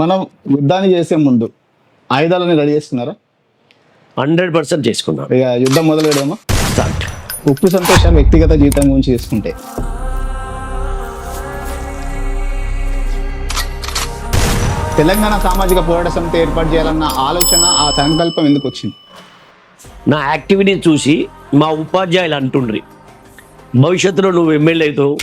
మనం యుద్ధాన్ని చేసే ముందు ఆయుధాలను రెడీ చేసుకున్నారా హండ్రెడ్ పర్సెంట్ చేసుకున్నాను ఇక యుద్ధం మొదలు పెడదామా స్టార్ట్. ఉప్పు సంతోషాలు వ్యక్తిగత జీవితం గురించి చేసుకుంటే. తెలంగాణ సామాజిక పోరాట సమితి ఏర్పాటు చేయాలన్న ఆలోచన ఆ సంకల్పం ఎందుకు వచ్చింది? నా యాక్టివిటీ చూసి మా ఉపాధ్యాయులు అంటుండ్రి భవిష్యత్తులో నువ్వు ఎమ్మెల్యే అవుతావు.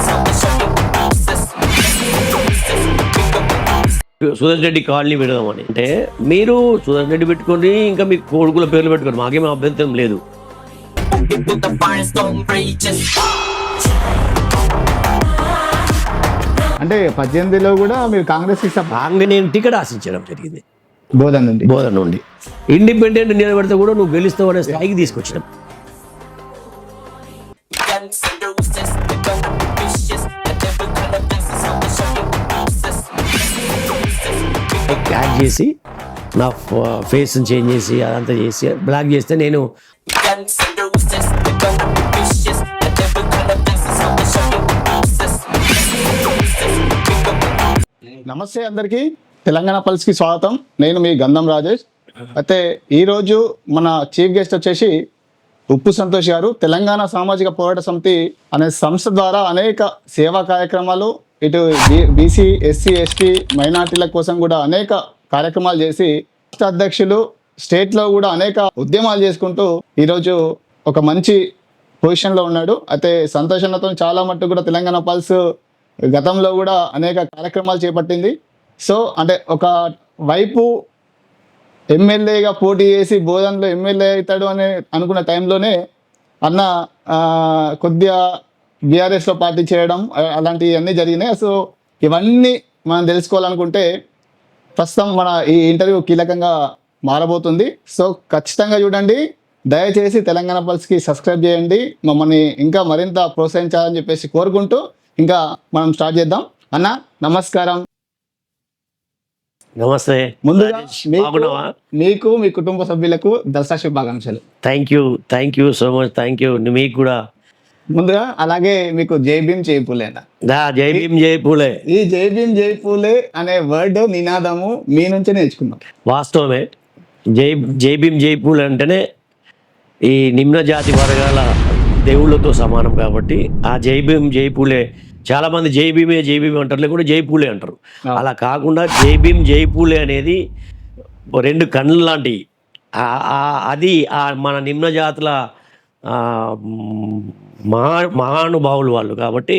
On the show you process. Suresh Reddy colony పెడదామని అంటే మీరు సురేష్ రెడ్డి పెట్టుకొని ఇంకా మీ కొడుకుల పేర్లు పెట్టుకోండి మాకేం అభ్యంతరం లేదు. అంటే పద్దెనిమిదిలో కూడా మీరు కాంగ్రెస్కి సప- బాగా నేను టికెట్ ఆశించడం జరిగింది బోధన నుండి. బోధన నుండి. ఇండిపెండెంట్ నిలబడితే కూడా నువ్వు గెలుస్తావు అనే స్థాయికి తీసుకొచ్చిన బ్లాక్ చేసి నా ఫేస్ చేంజ్ చేసి అదంతా చేసి బ్లాక్ చేస్తే నేను నమస్తే అందరికీ. తెలంగాణ పల్స్కి స్వాగతం. నేను మీ గంధం రాజేష్. అయితే ఈరోజు మన చీఫ్ గెస్ట్ వచ్చేసి ఉప్పు సంతోష్ గారు. తెలంగాణ సామాజిక పోరాట సమితి అనే సంస్థ ద్వారా అనేక సేవా కార్యక్రమాలు ఇటు బీసీ ఎస్సీ ఎస్టీ మైనార్టీల కోసం కూడా అనేక కార్యక్రమాలు చేసి రాష్ట్ర అధ్యక్షులు స్టేట్లో కూడా అనేక ఉద్యమాలు చేసుకుంటూ ఈరోజు ఒక మంచి పొజిషన్లో ఉన్నాడు. అయితే సంతోషంతో చాలా మట్టుకు కూడా తెలంగాణ పల్స్ గతంలో కూడా అనేక కార్యక్రమాలు చేపట్టింది. సో అంటే ఒక వైపు ఎమ్మెల్యేగా పోటీ చేసి బోధనలో ఎమ్మెల్యే అవుతాడు అని అనుకున్న టైంలోనే అన్న కొద్దిగా బీఆర్ఎస్లో పార్టీ చేయడం అలాంటివన్నీ జరిగినాయి. సో ఇవన్నీ మనం తెలుసుకోవాలనుకుంటే ప్రస్తుతం మన ఈ ఇంటర్వ్యూ కీలకంగా మారబోతుంది. సో ఖచ్చితంగా చూడండి. దయచేసి తెలంగాణ పల్స్కి సబ్స్క్రైబ్ చేయండి. మమ్మల్ని ఇంకా మరింత ప్రోత్సహించాలని చెప్పేసి కోరుకుంటూ ఇంకా మనం స్టార్ట్ చేద్దాం. అన్న నమస్కారం. నమస్తే. ముందుగా మీకు మీ కుటుంబ సభ్యులకు దసరా శుభాకాంక్షలు. Thank you thank you so much thank you మీకు కూడా. ముందుగా అలాగే మీకు జై భీమ్ జై పూలే జై భీమ్ జై పూలే. ఈ జై భీమ్ జై పూలే అనే వర్డ్ నినాదము మీ నుంచే నేర్చుకున్నాం. వాస్తవమే. జై జై భీమ్ జై పూలే అంటేనే ఈ నిమ్న జాతి వర్గాల దేవుళ్ళతో సమానం కాబట్టి ఆ జై భీమ్ జై పూలే చాలా మంది జై భీమే జై భీమ్ అంటారు కూడా జై పూలే అంటారు. అలా కాకుండా జై భీమ్ జై పూలే అనేది రెండు కళ్ళు లాంటివి అది ఆ మన నిమ్న జాతుల మహా మహానుభావులు వాళ్ళు కాబట్టి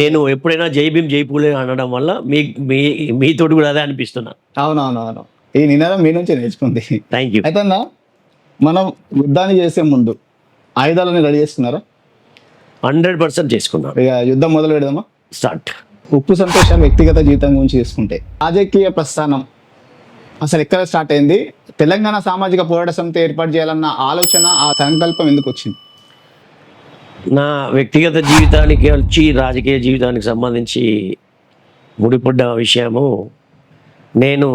నేను ఎప్పుడైనా జై భీమ్ జై పూలే అనడం వల్ల మీ మీ మీతోటి కూడా అదే అనిపిస్తున్నా. అవునవునవును. ఈ నినాదం మీ నుంచే నేర్చుకుంది. థ్యాంక్ యూ అయితే మనం యుద్ధాన్ని చేసే ముందు ఆయుధాలను రెడీ చేసుకున్నారా హండ్రెడ్ పర్సెంట్ చేసుకున్నాను ఇక యుద్ధం మొదలు పెడదామా? స్టార్ట్. ఉప్పు సంతోషాలు వ్యక్తిగత జీవితం గురించి చేసుకుంటే. రాజకీయ ప్రస్థానం అసలు ఎక్కడ స్టార్ట్ అయింది? తెలంగాణ సామాజిక పోరాట సమితి ఏర్పాటు చేయాలన్న ఆలోచన ఆ సంకల్పం ఎందుకు వచ్చింది? నా వ్యక్తిగత జీవితానికి వచ్చి రాజకీయ జీవితానికి సంబంధించి ముడిపడ్డ విషయము నేను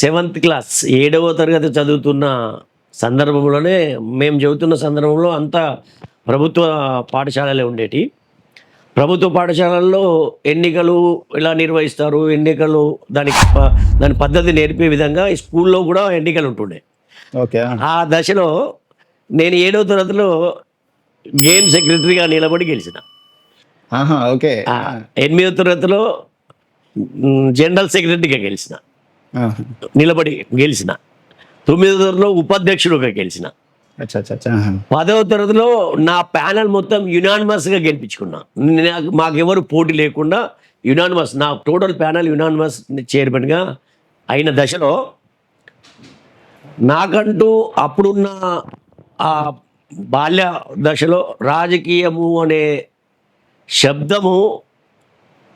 సెవెంత్ క్లాస్ ఏడవ తరగతి చదువుతున్న సందర్భంలోనే మేము చదువుతున్న సందర్భంలో అంతా ప్రభుత్వ పాఠశాలలే ఉండేటి. ప్రభుత్వ పాఠశాలల్లో ఎన్నికలు ఎలా నిర్వహిస్తారు ఎన్నికలు దానికి దాని పద్ధతి నేర్పే విధంగా ఈ స్కూల్లో కూడా ఎన్నికలు ఉంటుండే. ఓకే. ఆ దశలో నేను ఏడవ తరగతిలో గేమ్ సెక్రటరీగా నిలబడి గెలిచిన. ఓకే. ఆ, ఎనిమిదవ తరగతిలో జనరల్ సెక్రటరీగా గెలిచిన. నిలబడి గెలిచిన. తొమ్మిదవ తరగతిలో ఉపాధ్యక్షుడుగా గెలిచిన. పదవ తరగతిలో నా ప్యానల్ మొత్తం యునానిమస్గా గెలిపించుకున్నా. నాకు మాకెవరు పోటీ లేకుండా యునానిమస్ నా టోటల్ ప్యానల్ యునానిమస్ చైర్మన్గా అయిన దశలో నాకంటూ అప్పుడున్న ఆ బాల్య దశలో రాజకీయము అనే శబ్దము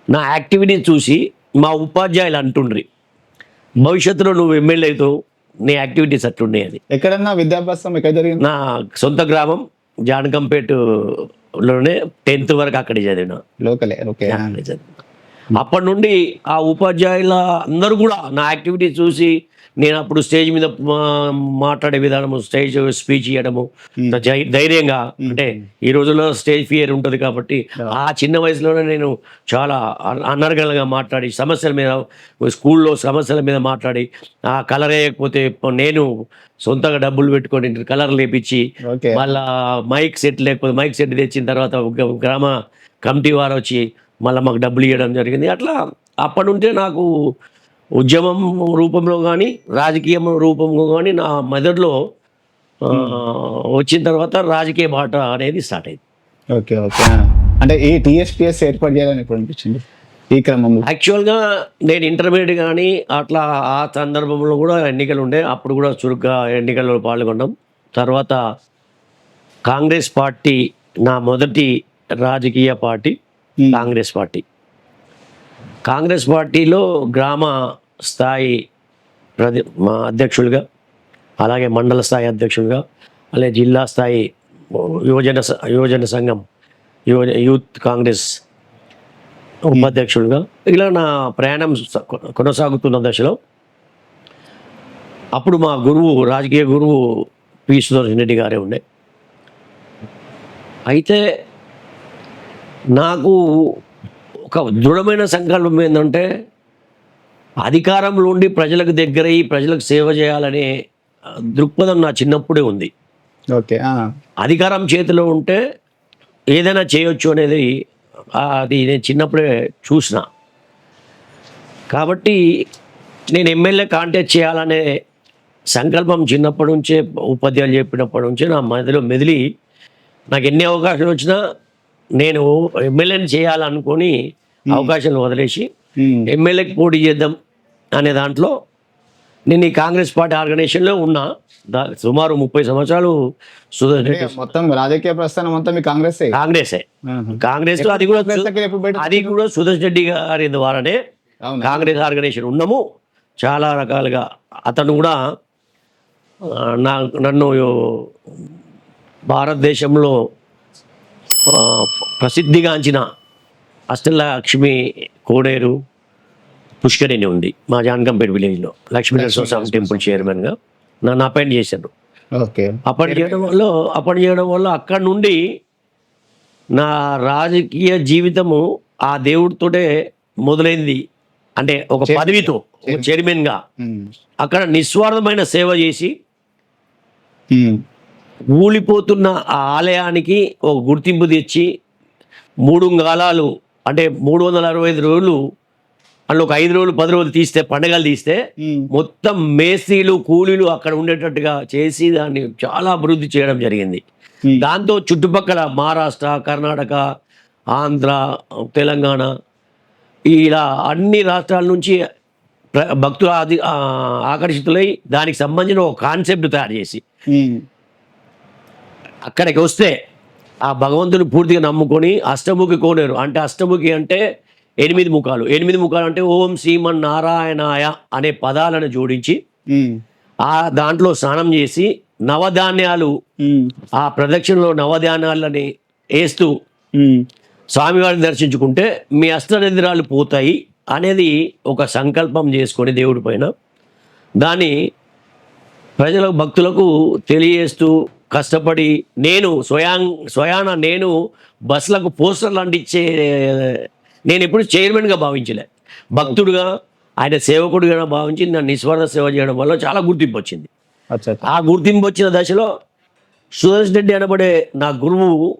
నా యాక్టివిటీ చూసి మా ఉపాధ్యాయులు అంటుండ్రి భవిష్యత్తులో నువ్వు ఎమ్మెల్యే అవుతావు నీ యాక్టివిటీస్ అట్లున్నాయి అది. ఎక్కడన్నా విద్యాభ్యాసం ఎక్కడ జరిగింది? నా సొంత గ్రామం జానకంపేటలోనే టెన్త్ వరకు అక్కడే చదివిన. లోకలే ఓకే. అప్పటి నుండి ఆ ఉపాధ్యాయుల అందరూ కూడా నా యాక్టివిటీ చూసి నేను అప్పుడు స్టేజ్ మీద మాట్లాడే విధానము స్టేజ్ స్పీచ్ ఇవ్వడము ధైర్యంగా అంటే ఈ రోజుల్లో స్టేజ్ ఫియర్ ఉంటుంది కాబట్టి ఆ చిన్న వయసులోనే నేను చాలా అన- అనర్గళంగా మాట్లాడి సమస్యల మీద స్కూల్లో సమస్యల మీద మాట్లాడి ఆ కలర్ వేయకపోతే నేను సొంతంగా డబ్బులు పెట్టుకొని కలర్ లేపించి మళ్ళా మైక్ సెట్ లేకపోతే మైక్ సెట్ తెచ్చిన తర్వాత గ్రామ కమిటీ వారు వచ్చి మళ్ళీ మాకు డబ్బులు ఇవ్వడం జరిగింది. అట్లా అప్పటి నుండే నాకు ఉద్యమం రూపంలో కానీ రాజకీయం రూపంలో కానీ నా మెదడులో వచ్చిన తర్వాత రాజకీయ బాట అనేది స్టార్ట్ అయింది. Okay okay. అంటే ఈ టీఎస్పీఎస్ ఏర్పాటు చేయాలని ఎప్పుడు అనిపించింది ఈ క్రమంలో? యాక్చువల్గా నేను ఇంటర్మీడియట్ కానీ అట్లా ఆ సందర్భంలో కూడా ఎన్నికలు ఉండే అప్పుడు కూడా చురుగ్గా ఎన్నికల్లో పాల్గొన్నాం. తర్వాత కాంగ్రెస్ పార్టీ నా మొదటి రాజకీయ పార్టీ. కాంగ్రెస్ పార్టీ. కాంగ్రెస్ పార్టీలో గ్రామ స్థాయి ప్రతి మా అధ్యక్షులుగా అలాగే మండల స్థాయి అధ్యక్షులుగా అలాగే జిల్లా స్థాయి యువజన యువజన సంఘం యువ యూత్ కాంగ్రెస్ ఉపాధ్యక్షులుగా ఇలా నా ప్రయాణం కొనసాగుతున్న దశలో అప్పుడు మా గురువు రాజకీయ గురువు పి. సుదర్శన్ రెడ్డి గారే ఉండే. అయితే నాకు ఒక దృఢమైన సంకల్పం ఏంటంటే అధికారంలో ఉండి ప్రజలకు దగ్గరయ్యి ప్రజలకు సేవ చేయాలనే దృక్పథం నా చిన్నప్పుడే ఉంది ఓకే. అధికారం చేతిలో ఉంటే ఏదైనా చేయొచ్చు అనేది అది నేను చిన్నప్పుడే చూసిన కాబట్టి నేను ఎమ్మెల్యే కాంటాక్ట్ చేయాలనే సంకల్పం చిన్నప్పటి నుంచే ఉపాధ్యాయులు చెప్పినప్పటి నుంచే నా మదిలో మెదిలి నాకు ఎన్ని అవకాశాలు వచ్చినా నేను ఎమ్మెల్యేని చేయాలనుకొని అవకాశాలు వదిలేసి. ఎమ్మెల్యేకి పోటీ చేద్దాం అనే దాంట్లో నేను ఈ కాంగ్రెస్ పార్టీ ఆర్గనైజేషన్లో ఉన్నా. దా సుమారు ముప్పై సంవత్సరాలు మొత్తం రాజకీయ ప్రస్థానం అంతా మీ కాంగ్రెస్. కాంగ్రెసే. కాంగ్రెస్ అది కూడా అది కూడా సుదర్శన్ రెడ్డి గారి ద్వారానే? కాంగ్రెస్ ఆర్గనైజేషన్ ఉన్నాము. చాలా రకాలుగా అతను కూడా నా నన్ను భారతదేశంలో ప్రసిద్ధిగాంచిన అష్టలక్ష్మి కోడేరు పుష్కరిణి ఉంది. మా జానకంపేట విలేజ్లో. లక్ష్మీ నరసింహస్వామి టెంపుల్ చైర్మన్గా నన్ను అపాయింట్ చేశారు. ఓకే. అపాయింట్ చేయడం వల్ల అపాయింట్ చేయడం వల్ల అక్కడి నుండి నా రాజకీయ జీవితము ఆ దేవుడితోటే మొదలైంది. అంటే ఒక పదవితో ఒక చైర్మన్గా. అక్కడ నిస్వార్థమైన సేవ చేసి. ఊలిపోతున్న ఆ ఆలయానికి ఒక గుర్తింపు తెచ్చి మూడు గాలాలు అంటే మూడు వందల అరవై ఐదు రోజులు అందులో ఒక ఐదు రోజులు పది రోజులు తీస్తే పండగలు తీస్తే. మొత్తం మేస్త్రీలు కూలీలు అక్కడ ఉండేటట్టుగా చేసి దాన్ని చాలా అభివృద్ధి చేయడం జరిగింది. దాంతో చుట్టుపక్కల మహారాష్ట్ర కర్ణాటక ఆంధ్ర తెలంగాణ ఇలా అన్ని రాష్ట్రాల నుంచి భక్తులు ఆది ఆకర్షితులై దానికి సంబంధించిన ఒక కాన్సెప్ట్ తయారు చేసి. అక్కడికి వస్తే ఆ భగవంతుని పూర్తిగా నమ్ముకొని అష్టముఖి కోనేరు అంటే అష్టముఖి అంటే ఎనిమిది ముఖాలు ఎనిమిది ముఖాలు అంటే ఓం శ్రీమన్ నారాయణాయ అనే పదాలను జోడించి. ఆ దాంట్లో స్నానం చేసి నవధాన్యాలు. ఆ ప్రదక్షిణలో నవధాన్యాలని వేస్తూ. స్వామివారిని దర్శించుకుంటే మీ అష్టనిద్రాలు పోతాయి అనేది ఒక సంకల్పం చేసుకొని దేవుడి పైన దాన్ని ప్రజల భక్తులకు తెలియజేస్తూ కష్టపడి నేను స్వయాం స్వయాన నేను బస్సులకు పోస్టర్లు అంటించే నేను ఎప్పుడు చైర్మన్గా భావించలే భక్తుడుగా ఆయన సేవకుడిగా భావించి నన్ను నిస్వార్థ సేవ చేయడం వల్ల చాలా గుర్తింపు వచ్చింది. ఆ గుర్తింపు వచ్చిన దశలో సురేష్ రెడ్డి అనబడే నా గురువు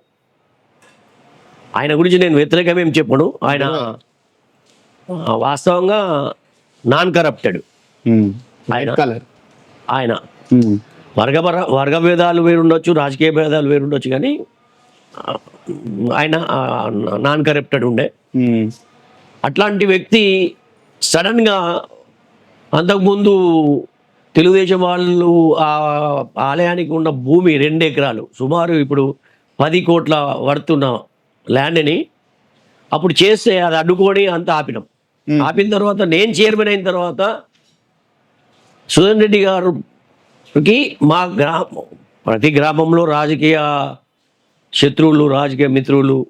ఆయన గురించి నేను వ్యతిరేకమేం చెప్పను ఆయన వాస్తవంగా నాన్ కరప్టెడ్. ఆయన ఆయన. వర్గ వర్గ భేదాలు వేరుండొచ్చు రాజకీయ భేదాలు వేరుండొచ్చు కానీ ఆయన నాన్ కరప్టెడ్ ఉండే. అట్లాంటి వ్యక్తి సడన్గా అంతకుముందు తెలుగుదేశం వాళ్ళు ఆ ఆలయానికి ఉన్న భూమి రెండు ఎకరాలు సుమారు ఇప్పుడు పది కోట్ల వర్తున్న ల్యాండ్ని అప్పుడు చేస్తే అది అడ్డుకొని అంత ఆపినాం. ఆపిన తర్వాత నేను చైర్మన్ అయిన తర్వాత సుధన్ రెడ్డి గారికి మా గ్రామం ప్రతి గ్రామంలో రాజకీయ శత్రువులు రాజకీయ మిత్రులు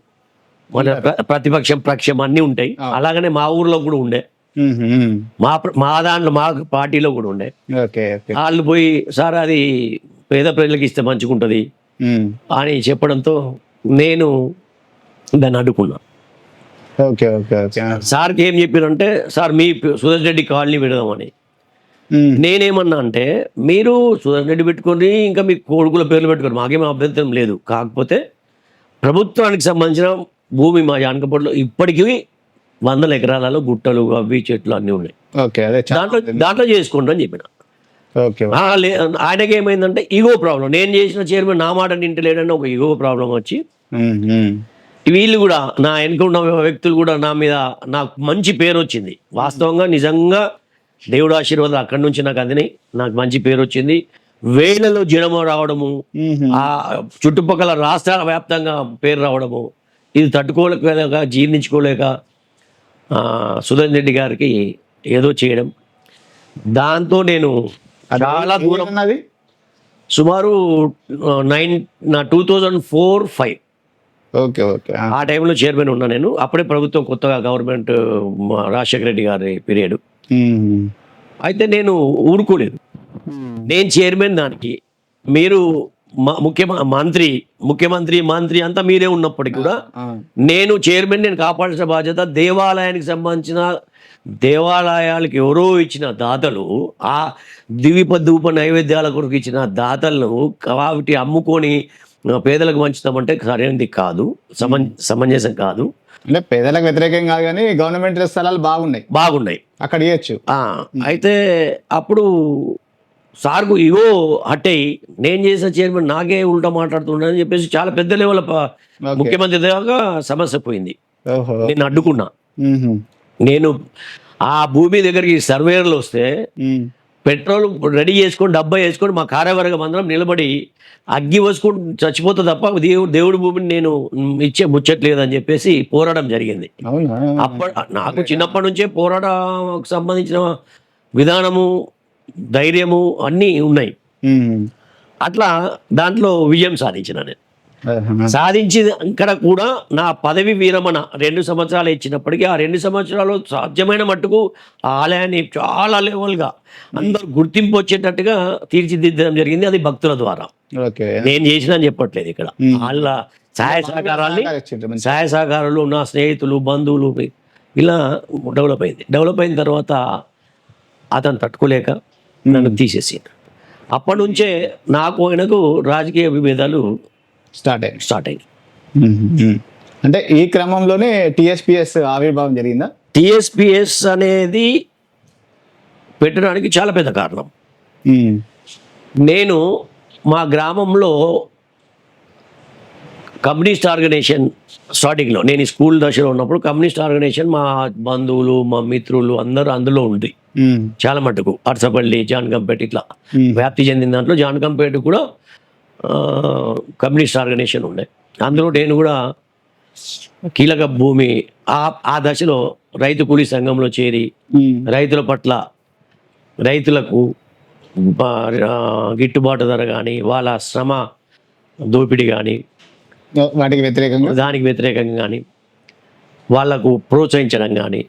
మన ప్ర- ప్రతిపక్షం పక్షం అన్నీ ఉంటాయి. అలాగనే మా ఊర్లో కూడా ఉండే. మా మా దాంట్లో మా పార్టీలో కూడా ఉండే. వాళ్ళు పోయి సార్ అది పేద ప్రజలకు ఇస్తే మంచిగుంటుంది. అని చెప్పడంతో నేను దాన్ని అడ్డుకున్నా. సార్కి ఏం చెప్పారంటే సార్ మీ సురేష్ రెడ్డి కాలనీ పెడదామని. నేనేమన్నా అంటే మీరు సురేష్ రెడ్డి పెట్టుకొని ఇంకా మీ కొడుకుల పేర్లు పెట్టుకొని మాకేం అభ్యంతరం లేదు. కాకపోతే ప్రభుత్వానికి సంబంధించిన భూమి మా జానకపట్లో ఇప్పటికీ వందల ఎకరాలలో గుట్టలు అవి చెట్లు అన్నీ ఉన్నాయి. ఓకే అదే దాంట్లో దాంట్లో చేసుకోండి అని చెప్పిన. ఓకే ఆయనకి ఏమైందంటే ఈగో ప్రాబ్లం. నేను చేసిన చైర్మన్ నా మాట నింటలేడని ఒక ఈగో ప్రాబ్లం వచ్చి. వీళ్ళు కూడా నా వెనుక ఉన్న వ్యక్తులు కూడా నా మీద నాకు మంచి పేరు వచ్చింది. వాస్తవంగా నిజంగా దేవుడు ఆశీర్వాదం అక్కడి నుంచి నాకు అందినాయి. నాకు మంచి పేరు వచ్చింది. వేలలో జనము రావడము. ఆ చుట్టుపక్కల రాష్ట్రాల వ్యాప్తంగా పేరు రావడము ఇది తట్టుకోలేక జీర్ణించుకోలేక ఆ, సుధన్ రెడ్డి గారికి ఏదో చేయడం. దాంతో నేను చాలా దూరం ఉన్నది సుమారు నైన్ నా two thousand four five. Okay okay ఆ. టైంలో చైర్మన్ ఉన్నా నేను. అప్పుడే ప్రభుత్వం కొత్తగా గవర్నమెంట్ రాజశేఖర రెడ్డి గారి పీరియడ్. అయితే నేను ఊరుకోలేదు. నేను చైర్మన్ దానికి. మీరు ముఖ్య మంత్రి ముఖ్యమంత్రి మంత్రి అంతా మీరే ఉన్నప్పటికీ కూడా. నేను చైర్మన్ నేను కాపాడాల్సిన బాధ్యత దేవాలయానికి సంబంధించిన దేవాలయాలకు ఎవరో ఇచ్చిన దాతలు ఆ దివిప ధూప నైవేద్యాల కొరకు ఇచ్చిన దాతలను వాటి అమ్ముకొని పేదలకు పంచుతామంటే సరైనది కాదు సమం సమంజసం కాదు. అంటే పేదలకు వ్యతిరేకం కాదు కానీ గవర్నమెంట్ స్థలాలు బాగున్నాయి. బాగున్నాయి. అక్కడ ఇవ్వచ్చు అయితే అప్పుడు సార్కు ఇగో హట్టయి నేను చేసిన చైర్మన్ నాకే ఉల్టా మాట్లాడుతున్నానని చెప్పేసి చాలా పెద్ద లెవెల్. ముఖ్యమంత్రి దాకా సమస్య పోయింది నేను అడ్డుకున్నా. నేను ఆ భూమి దగ్గరికి సర్వేయర్లు వస్తే. పెట్రోల్ రెడీ చేసుకొని డబ్బా వేసుకొని మా కార్యవర్గం అందరం నిలబడి అగ్గి వేసుకొని చచ్చిపోతే తప్ప దేవుడు దేవుడి భూమిని నేను ఇచ్చే ముచ్చట్లేదని చెప్పేసి పోరాటం జరిగింది అవునా అప్ప నాకు చిన్నప్పటి నుంచే పోరాటకు సంబంధించిన విధానము ధైర్యము అన్నీ ఉన్నాయి. అట్లా దాంట్లో విజయం సాధించిన నేను. ఆహా. సాధించి ఇక్కడ కూడా నా పదవి విరమణ రెండు సంవత్సరాలు ఇచ్చినప్పటికీ ఆ రెండు సంవత్సరాలు సాధ్యమైన మట్టుకు ఆ ఆలయాన్ని చాలా లెవెల్గా అందరూ గుర్తింపు వచ్చేటట్టుగా తీర్చిదిద్దడం జరిగింది అది భక్తుల ద్వారా. నేను చేసిన అని చెప్పట్లేదు ఇక్కడ. వాళ్ళ సహాయ మంచి. సహాయ సహకారాలు నా స్నేహితులు బంధువులు ఇలా డెవలప్ అయింది. డెవలప్ అయిన తర్వాత అతను తట్టుకోలేక నన్ను తీసేసిండు అప్పటి నుంచే నాకు ఆయనకు రాజకీయ విభేదాలు స్టార్ట్ అయింది స్టార్ట్ అయ్యాయి. అంటే ఈ క్రమంలోనే టిఎస్పిఎస్ ఆవిర్భావం జరిగిందా టిఎస్పిఎస్ అనేది పెట్టడానికి చాలా పెద్ద కారణం. నేను మా గ్రామంలో కమ్యూనిస్ట్ ఆర్గనైజేషన్ స్టార్టింగ్లో నేను స్కూల్ దశలో ఉన్నప్పుడు కమ్యూనిస్ట్ ఆర్గనైజేషన్ మా బంధువులు మా మిత్రులు అందరూ అందులో ఉంది. చాలా మటుకు అరసపల్లి జాన్కంపేట ఇట్లా ఉమ్. వ్యాప్తి చెందిన దాంట్లో జాన్కంపేట కూడా ఆ, కమ్యూనిస్ట్ ఆర్గనైజేషన్ ఉండే అందులో నేను కూడా కీలక భూమి ఆ ఆ దశలో రైతు కూలీ సంఘంలో చేరి. రైతుల పట్ల రైతులకు గిట్టుబాటు ధర కానీ వాళ్ళ శ్రమ దోపిడీ కానీ వాటికి వ్యతిరేకంగా దానికి వ్యతిరేకంగా కానీ వాళ్ళకు ప్రోత్సహించడం కానీ.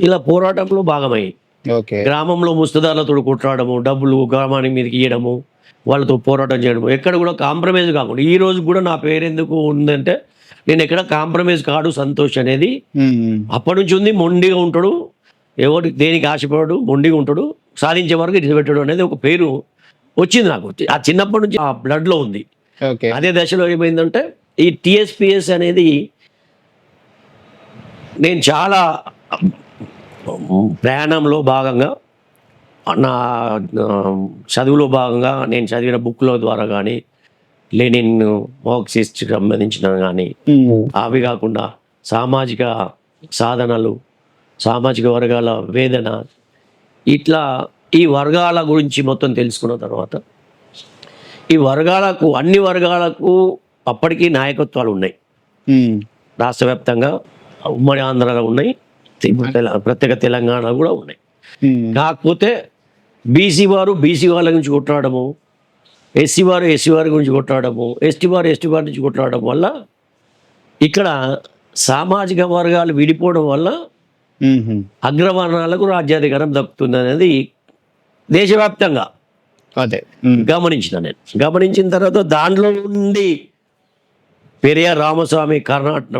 ఇలా పోరాటంలో భాగమై ఓకే గ్రామంలో ముస్తదారులతో కొట్లాడము డబ్బులు గ్రామానికి మీదకి ఇవ్వడము వాళ్ళతో పోరాటం చేయడము ఎక్కడ కూడా కాంప్రమైజ్ కాకుండా ఈ రోజు కూడా నా పేరు ఎందుకు ఉందంటే నేను ఎక్కడ కాంప్రమైజ్ కాడు సంతోష్ అనేది. అప్పటి నుంచి ఉంది మొండిగా ఉంటాడు ఎవరికి దేనికి ఆశపడాడు మొండిగా ఉంటాడు సాధించే వరకు ఇడిచిపెట్టాడు అనేది ఒక పేరు వచ్చింది నాకు. ఆ చిన్నప్పటి నుంచి ఆ బ్లడ్లో ఉంది. అదే దశలో ఏమైందంటే ఈ టిఎస్పిఎస్ అనేది నేను చాలా ప్రయాణంలో భాగంగా నా చదువులో భాగంగా నేను చదివిన బుక్ల ద్వారా కానీ లెనిన్ మార్క్సిస్ట్ సంబంధించిన కానీ. అవి కాకుండా సామాజిక సాధనలు సామాజిక వర్గాల వేదన ఇట్లా ఈ వర్గాల గురించి మొత్తం తెలుసుకున్న తర్వాత ఈ వర్గాలకు అన్ని వర్గాలకు అప్పటికీ నాయకత్వాలు ఉన్నాయి. రాష్ట్ర వ్యాప్తంగా ఉమ్మడి ఆంధ్రాలో ఉన్నాయి ప్రత్యేక తెలంగాణ కూడా ఉన్నాయి. కాకపోతే బీసీ వారు బీసీ వాళ్ళ గురించి కొట్లాడము ఎస్సీ వారు ఎస్సీ వారి గురించి కొట్లాడము ఎస్టీ వారు ఎస్టీ వారి నుంచి కొట్లాడడం వల్ల ఇక్కడ సామాజిక వర్గాలు విడిపోవడం వల్ల. అగ్రవర్ణాలకు రాజ్యాధికారం దక్కుతుంది అనేది దేశవ్యాప్తంగా అదే. గమనించిన నేను గమనించిన తర్వాత దాంట్లో నుండి పెరియార్ రామస్వామి కర్ణాటక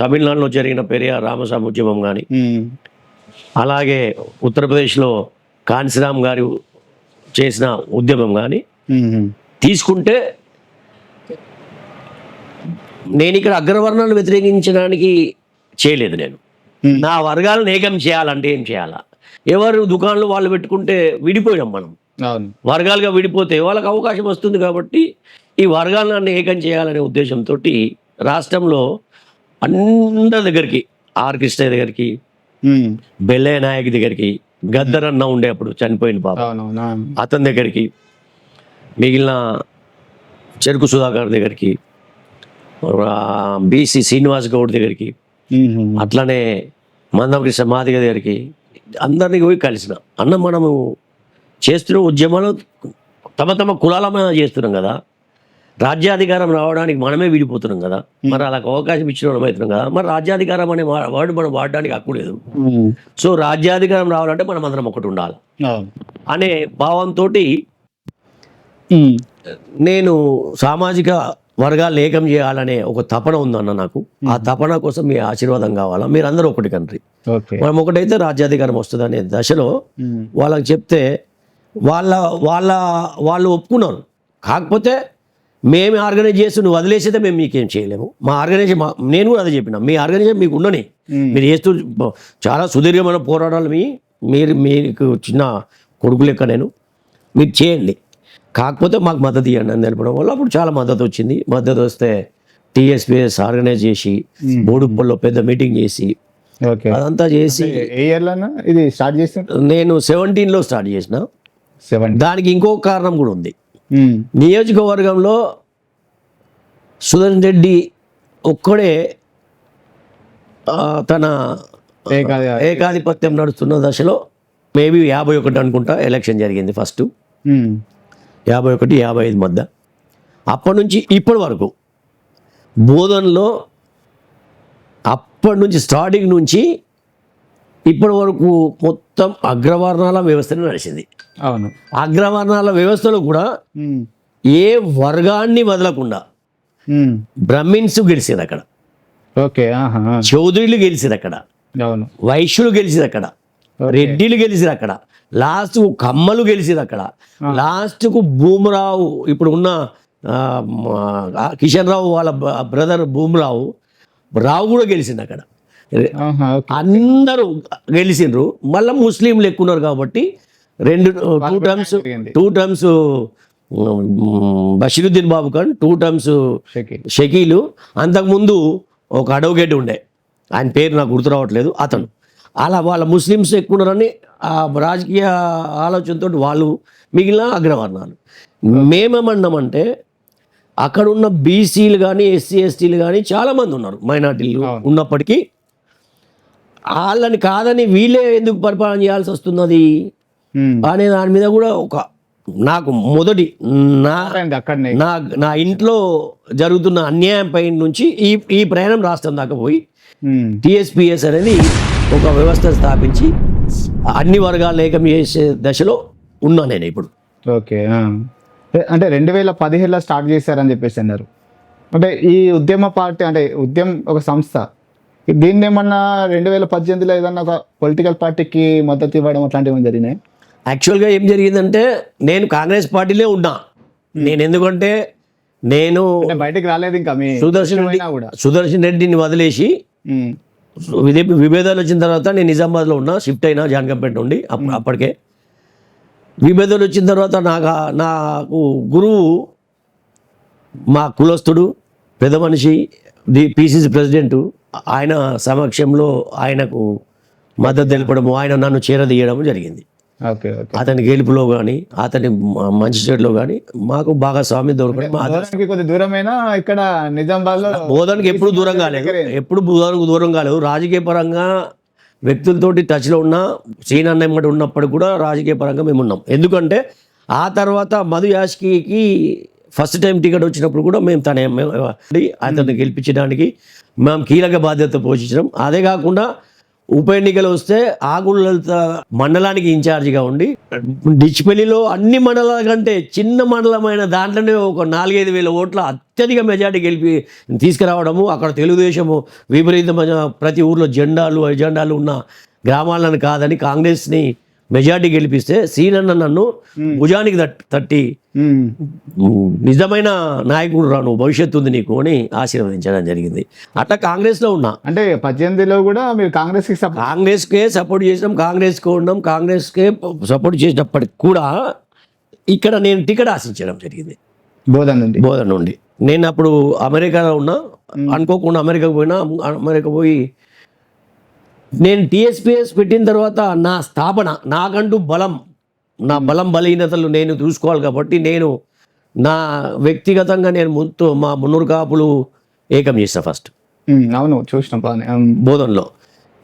తమిళనాడులో జరిగిన పెరియార్ రామస్వామి ఉద్యమం కానీ. అలాగే ఉత్తరప్రదేశ్లో కాన్సీరామ్ గారు చేసిన ఉద్యమం కానీ. తీసుకుంటే నేను ఇక్కడ అగ్రవర్ణాలను వ్యతిరేకించడానికి చేయలేదు నేను. నా వర్గాలను ఏకం చేయాలంటే ఏం చేయాలా ఎవరు దుకాణాలు వాళ్ళు పెట్టుకుంటే విడిపోయాం మనం వర్గాలుగా విడిపోతే వాళ్ళకి అవకాశం వస్తుంది కాబట్టి ఈ వర్గాలను ఏకం చేయాలనే ఉద్దేశంతో రాష్ట్రంలో అందరి దగ్గరికి ఆర్ కృష్ణ దగ్గరికి. బెల్లయ్య నాయక్ దగ్గరికి గద్దరన్న ఉండే అప్పుడు చనిపోయిన పాప అవునవునా అతని దగ్గరికి మిగిలిన చెరుకు సుధాకర్ దగ్గరికి బీసీ శ్రీనివాస్ గౌడ్ దగ్గరికి. అట్లనే మందకృష్ణ మాదిగ దగ్గరికి అందరినీ పోయి కలిసిన అన్న మనము చేస్తున్న ఉద్యమాలు తమ తమ కులాల మీద చేస్తున్నాం కదా రాజ్యాధికారం రావడానికి మనమే విడిపోతున్నాం కదా. మరి అలా అవకాశం ఇచ్చిన వాళ్ళం అవుతున్నాం కదా. మరి రాజ్యాధికారం అనే వర్డ్ మనం వాడడానికి హక్కు లేదు. సో రాజ్యాధికారం రావాలంటే మనం అందరం ఒకటి ఉండాలి. అనే భావంతో. నేను సామాజిక వర్గాలను ఏకం చేయాలనే ఒక తపన ఉందన్న నాకు. ఆ తపన కోసం మీ ఆశీర్వాదం కావాలా? మీరు అందరూ ఒకటి కంట్రీ మనం ఒకటైతే రాజ్యాధికారం వస్తుంది అనే దశలో. వాళ్ళకి చెప్తే వాళ్ళ వాళ్ళ వాళ్ళు ఒప్పుకున్నారు. కాకపోతే మేము ఆర్గనైజ్ చేసి నువ్వు వదిలేసేదే మేము మీకేం చేయలేము. మా ఆర్గనైజేషన్ మా- నేను కూడా అదే చెప్పిన. మీ ఆర్గనైజేషన్ మీకు ఉండని. మీరు చేస్తూ చాలా సుదీర్ఘమైన పోరాటాలు మీ మీరు మీకు చిన్న కొడుకు లెక్క నేను. మీరు చేయండి. కాకపోతే మాకు మద్దతు ఇవ్వండి అని తెలపడం వల్ల అప్పుడు చాలా మద్దతు వచ్చింది. మద్దతు వస్తే టీఎస్పీఎస్ ఆర్గనైజ్ చేసి బోడుప్పల్లో పెద్ద మీటింగ్ చేసి ఓకే. అదంతా చేసి ఇది స్టార్ట్ చేసిన నేను సెవెంటీన్లో స్టార్ట్ చేసిన. దానికి ఇంకో కారణం కూడా ఉంది. నియోజకవర్గంలో సుదర్శన్ రెడ్డి ఒక్కడే తన ఏకాధిపత్యం. నడుస్తున్న దశలో మేబీ యాభై ఒకటి అనుకుంటా ఎలక్షన్ జరిగింది ఫస్ట్. యాభై ఒకటి యాభై ఐదు మధ్య. అప్పటి నుంచి ఇప్పటి వరకు బోధనలో అప్పటి నుంచి స్టార్టింగ్ నుంచి ఇప్పటి వరకు మొత్తం అగ్రవర్ణాల వ్యవస్థనే నడిచింది. అవును. అగ్రవర్ణాల వ్యవస్థలో కూడా. ఏ వర్గాన్ని వదలకుండా. బ్రహ్మిన్స్ గెలిచింది అక్కడ. ఓకే చౌదరులు గెలిచింది అక్కడ. అవును. వైశ్యులు గెలిచింది అక్కడ. రెడ్డిలు గెలిచింది అక్కడ. లాస్ట్ కమ్మలు గెలిచింది అక్కడ. లాస్ట్కు భూమరావు ఇప్పుడు ఉన్న కిషన్ రావు వాళ్ళ బ్రదర్ భూమరావు రావు కూడా గెలిచింది అక్కడ. అందరూ గెలిచిండ్రు మళ్ళీ ముస్లింలు ఎక్కున్నారు కాబట్టి రెండు two terms. Two terms Bashiruddin Babu Khan two terms Shakeel. అంతకుముందు ఒక అడవగేట్ ఉండే. ఆయన పేరు నాకు గుర్తు రావట్లేదు అతను. అలా వాళ్ళ ముస్లిమ్స్ ఎక్కువ ఉన్నారని ఆ రాజకీయ ఆలోచనతో వాళ్ళు మిగిలిన అగ్రవర్ణాలు. మేమేమన్నామంటే అక్కడ ఉన్న బీసీలు కానీ ఎస్సీ ఎస్టీలు కానీ చాలామంది ఉన్నారు మైనార్టీలు ఉన్నప్పటికీ. వాళ్ళని కాదని వీళ్ళే ఎందుకు పరిపాలన చేయాల్సి వస్తున్నది. అనే దాని మీద కూడా ఒక నాకు మొదటి నా నా నా ఇంట్లో జరుగుతున్న అన్యాయం పై నుంచి ఈ ఈ ప్రయాణం రాష్ట్రం దాకా పోయి. టిఎస్పిఎస్ అనేది ఒక వ్యవస్థ స్థాపించి అన్ని వర్గాలు ఏకం చేసే దశలో ఉన్నా నేను ఇప్పుడు ఓకే. అంటే రెండు వేల పదిహేడులో స్టార్ట్ చేశారని చెప్పేసి అన్నారు అంటే ఈ ఉద్యమ పార్టీ అంటే ఉద్యమం ఒక సంస్థ దీన్ని ఏమన్నా రెండు వేల పద్దెనిమిదిలో ఏదన్నా ఒక పొలిటికల్ పార్టీకి మద్దతు ఇవ్వడం అట్లాంటివి ఏమైనా జరిగినాయి? యాక్చువల్గా ఏం జరిగిందంటే నేను కాంగ్రెస్ పార్టీలో ఉన్నా. నేను ఎందుకంటే నేను బయటికి రాలేదు ఇంకా మీ సుదర్శన్ రెడ్డి సుదర్శన్ రెడ్డిని వదిలేసి. విదే విభేదాలు వచ్చిన తర్వాత నేను నిజామాబాద్లో ఉన్నా షిఫ్ట్ అయినా జాన్కంపేట నుండి అప్- అప్పటికే. విభేదాలు వచ్చిన తర్వాత నాకు నాకు గురువు మా కులస్తుడు పెద్ద మనిషి ది పిసిసి ప్రెసిడెంట్ ఆయన సమక్షంలో ఆయనకు మద్దతు తెలపడము ఆయన నన్ను చేరదీయడం జరిగింది. అతని గెలుపులో కానీ అతని మంచి చెడులో కానీ మాకు భాగస్వామ్యం దొరకడం దూరమైనా? ఇక్కడ నిజామాబాద్ బోధనకి ఎప్పుడు దూరం కాలేదు. ఎప్పుడు బోధనకు దూరం కాలేదు. రాజకీయ పరంగా వ్యక్తులతోటి టచ్లో ఉన్న సీనన్న ఎమ్మటి ఉన్నప్పుడు కూడా రాజకీయ పరంగా మేము ఉన్నాం. ఎందుకంటే ఆ తర్వాత Madhu Yaskhi first time ticket వచ్చినప్పుడు కూడా మేము తన అతన్ని గెలిపించడానికి మేము కీలక బాధ్యత పోషించడం. అదే కాకుండా ఉప ఎన్నికలు వస్తే ఆగుళ్ళ మండలానికి ఇన్ఛార్జిగా ఉండి డిచ్పెల్లిలో అన్ని మండలాల కంటే చిన్న మండలమైన దాంట్లోనే ఒక నాలుగైదు వేల ఓట్ల అత్యధిక మెజార్టీ గెలిపి తీసుకురావడము అక్కడ తెలుగుదేశము విపరీతమైన ప్రతి ఊర్లో జెండాలు ఎజెండాలు ఉన్న గ్రామాలను కాదని కాంగ్రెస్ని మెజార్టీ గెలిపిస్తే సీనన్న నన్ను భుజానికి తట్- తట్టి. నిజమైన నాయకుడు రాను భవిష్యత్తు ఉంది నీకు అని ఆశీర్వదించడం జరిగింది. అట్లా కాంగ్రెస్లో ఉన్నా. అంటే పద్దెనిమిదిలో కూడా మీరు కాంగ్రెస్కి సపోర్ట్ చేసినాం కాంగ్రెస్కే ఉన్నాం కాంగ్రెస్కే సపోర్ట్ చేసినప్పటికి కూడా ఇక్కడ నేను టికెట్ ఆశించడం జరిగింది. బోధన నుండి. బోధన నుండి. నేను అప్పుడు అమెరికాలో ఉన్నా అనుకోకుండా అమెరికాకు పోయినా అమెరికా పోయి నేను టీఎస్పీఎస్ పెట్టిన తర్వాత నా స్థాపన నాకంటూ బలం నా బలం బలహీనతలు నేను చూసుకోవాలి కాబట్టి నేను నా వ్యక్తిగతంగా నేను ముందు మా మున్నూరు కాపులు ఏకం చేసిన ఫస్ట్ అవును చూసినాం బోధనలో.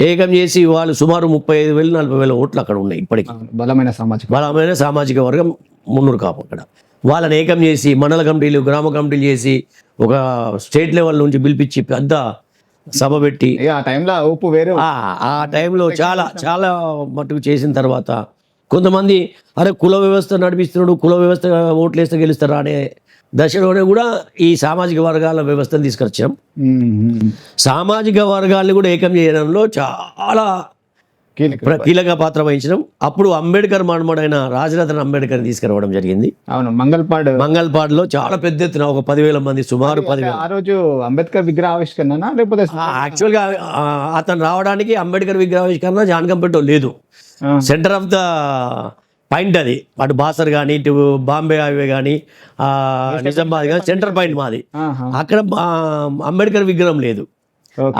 ఏకం చేసి వాళ్ళు సుమారు ముప్పై ఐదు వేలు నలభై వేల ఓట్లు అక్కడ ఉన్నాయి ఇప్పటికి. బలమైన సామాజిక బలమైన సామాజిక వర్గం మున్నూరు కాపు అక్కడ. వాళ్ళని ఏకం చేసి మండల కమిటీలు గ్రామ కమిటీలు చేసి ఒక స్టేట్ లెవెల్ నుంచి పిలిపించి పెద్ద సభ పెట్టి ఆ టైంలో ఊపు వేరే ఆ టైంలో చాలా చాలా మట్టుకు చేసిన తర్వాత కొంతమంది అరే కుల వ్యవస్థ నడిపిస్తున్నాడు కుల వ్యవస్థ ఓట్లు వేస్తే గెలుస్తారా అనే దశలోనే కూడా ఈ సామాజిక వర్గాల వ్యవస్థను తీసుకొచ్చాం. సామాజిక వర్గాల్ని కూడా ఏకం చేయడంలో చాలా కీలక పాత్ర. వహించడం. అప్పుడు అంబేద్కర్ మనమడైన రాజరత్న అంబేద్కర్ తీసుకురావడం జరిగింది. అవును మంగళపాడు. మంగళపాడులో చాలా పెద్ద ఎత్తున ఒక పదివేల మంది సుమారు పదివేల ఆ రోజు అంబేద్కర్ విగ్రహ ఆవిష్కరణ లేకపోతే యాక్చువల్గా అతను రావడానికి అంబేద్కర్ విగ్రహావిష్కరణ జానకంపేట లేదు. సెంటర్ ఆఫ్ ద పాయింట్ అది. అటు బాసర్ కానీ ఇటు బాంబే హైవే కానీ నిజామాబాద్ కానీ సెంటర్ పాయింట్ మాది. అక్కడ అంబేద్కర్ విగ్రహం లేదు.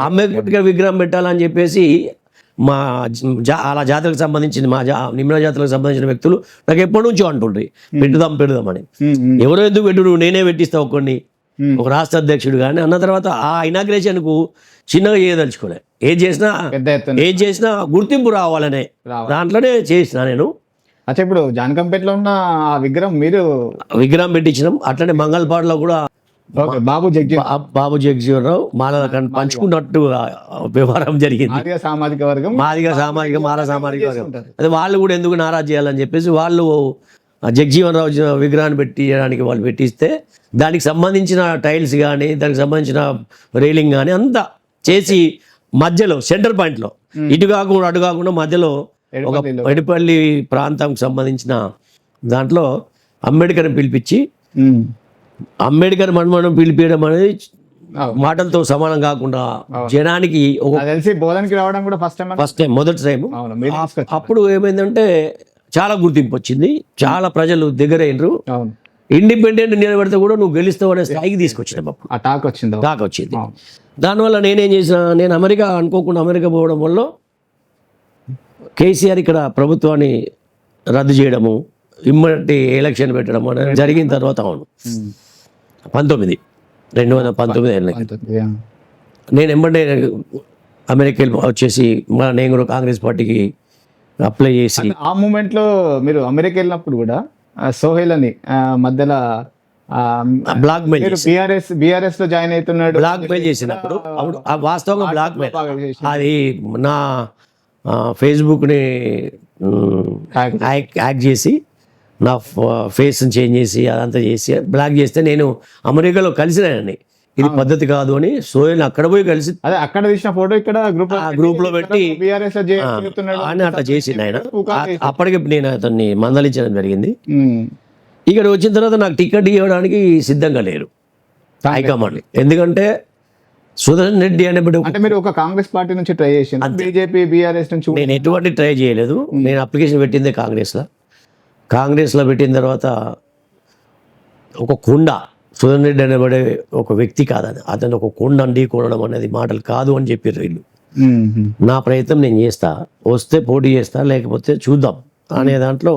అంబేద్కర్ విగ్రహం పెట్టాలని చెప్పేసి మా జా అలా జాతరకు సంబంధించిన మా జా నిమ్న జాతరకు సంబంధించిన వ్యక్తులు నాకు ఎప్పటి నుంచో అంటుండ్రి పెట్టుదాం ఉమ్, ఎవరో ఎందుకు పెట్టు నేనే పెట్టిస్తా ఒక్కడిని ఉమ్. ఒక రాష్ట్ర అధ్యక్షుడు కానీ అన్న తర్వాత ఆ ఇనాగ్రేషన్కు చిన్నగా చేయదలుచుకోలే ఏది చేసినా ఏది చేసినా గుర్తింపు రావాలనే రావాలి. దాంట్లోనే చేసిన నేను. అచ్చా ఇప్పుడు జానకంపేటలో ఉన్న ఆ విగ్రహం మీరు విగ్రహం పెట్టించినాం. అట్లనే మంగళపాడులో కూడా బాబు జగ్జీ బా- బాబు జగజీవనరావు మాల పంచుకున్నట్టు వ్యవహారం జరిగింది. సామాజిక వర్గం మాదిగా సామాజిక మాల సామాజిక వర్గం. అదే వాళ్ళు కూడా ఎందుకు నారాజ్ చేయాలని చెప్పేసి వాళ్ళు ఆ జగజీవన్ రావు జ- విగ్రహాన్ని పెట్టియడానికి వాళ్ళు పెట్టిస్తే దానికి సంబంధించిన టైల్స్ కానీ దానికి సంబంధించిన రైలింగ్ కానీ అంతా చేసి మధ్యలో సెంటర్ పాయింట్లో. ఇటు కాకుండా అటు కాకుండా మధ్యలో ఒక. ఎడిపల్లి ప్రాంతంకి సంబంధించిన దాంట్లో అంబేద్కర్ని పిలిపించి అంబేద్కర్ మనమనం పిలిపించడం అనేది. మాటలతో సమానం కాకుండా జనానికి తెలిసి బోధనకి రావడం కూడా ఫస్ట్ టైం ఫస్ట్ టైం మొదటి టైం. అప్పుడు ఏమైందంటే చాలా గుర్తింపు వచ్చింది. చాలా ప్రజలు దగ్గరైనరు ఇండిపెండెంట్ నిలబెడితే కూడా నువ్వు గెలుస్తావు అనే స్థాయికి తీసుకొచ్చినాం అప్పుడు. ఆ టాక్ వచ్చింది. దాకా వచ్చింది. దానివల్ల నేనేం చేసిన నేను అమెరికా అనుకోకుండా అమెరికా పోవడం వల్ల కేసీఆర్ ఇక్కడ ప్రభుత్వాన్ని రద్దు చేయడము ఇమ్మడి ఎలక్షన్ పెట్టడం అనేది జరిగిన తర్వాత అవును. పంతొమ్మిది రెండు వందల పంతొమ్మిది. యా. నేను ఎంబడే అమెరికా వచ్చేసి మా నేను కూడా కాంగ్రెస్ పార్టీకి అప్లై చేసి ఆ మూమెంట్లో మీరు అమెరికా వెళ్ళినప్పుడు కూడా సోహెల్ అని మధ్యలో బ్లాక్ మెయిల్ బీఆర్ఎస్ బీఆర్ఎస్లో జాయిన్ అవుతున్నాడు బ్లాక్ మెయిల్ చేసినప్పుడు అప్పుడు ఆ వాస్తవంగా బ్లాక్ మెయిల్ అది నా ఫేస్బుక్ని. హ్యాక్ హ్యాక్ చేసి నా ఫేస్ని చేంజ్ చేసి అదంతా చేసి బ్లాక్ చేస్తే నేను అమెరికాలో కలిసినానండి. ఇది పద్ధతి కాదు అని సోయల్ అక్కడ పోయి కలిసి అదే అక్కడ తీసిన ఫోటో ఇక్కడ గ్రూప్ గ్రూప్లో పెట్టి లో అని అట్లా చేసిండు ఆయన. అప్పటికి నేను అతన్ని మందలించడం జరిగింది. ఇక్కడ వచ్చిన తర్వాత నాకు టికెట్ ఇవ్వడానికి సిద్ధంగా లేరు. హైకమాండ్ ఎందుకంటే సుదర్శన్ రెడ్డి అనే అంటే మీరు ఒక కాంగ్రెస్ పార్టీ నుంచి ట్రై చేసింది బీజేపీ బీఆర్ఎస్ నుంచి నేను ఎటువంటి ట్రై చేయలేదు. నేను అప్లికేషన్ పెట్టిందే కాంగ్రెస్లో. కాంగ్రెస్లో పెట్టిన తర్వాత ఒక కొండ సుధన్ రెడ్డి అనేబడే ఒక వ్యక్తి కాదని అతను ఒక కొండ అండి కొనడం అనేది మాటలు కాదు అని చెప్పారు వీళ్ళు. నా ప్రయత్నం నేను చేస్తా. వస్తే పోటీ చేస్తా లేకపోతే చూద్దాం అనే దాంట్లో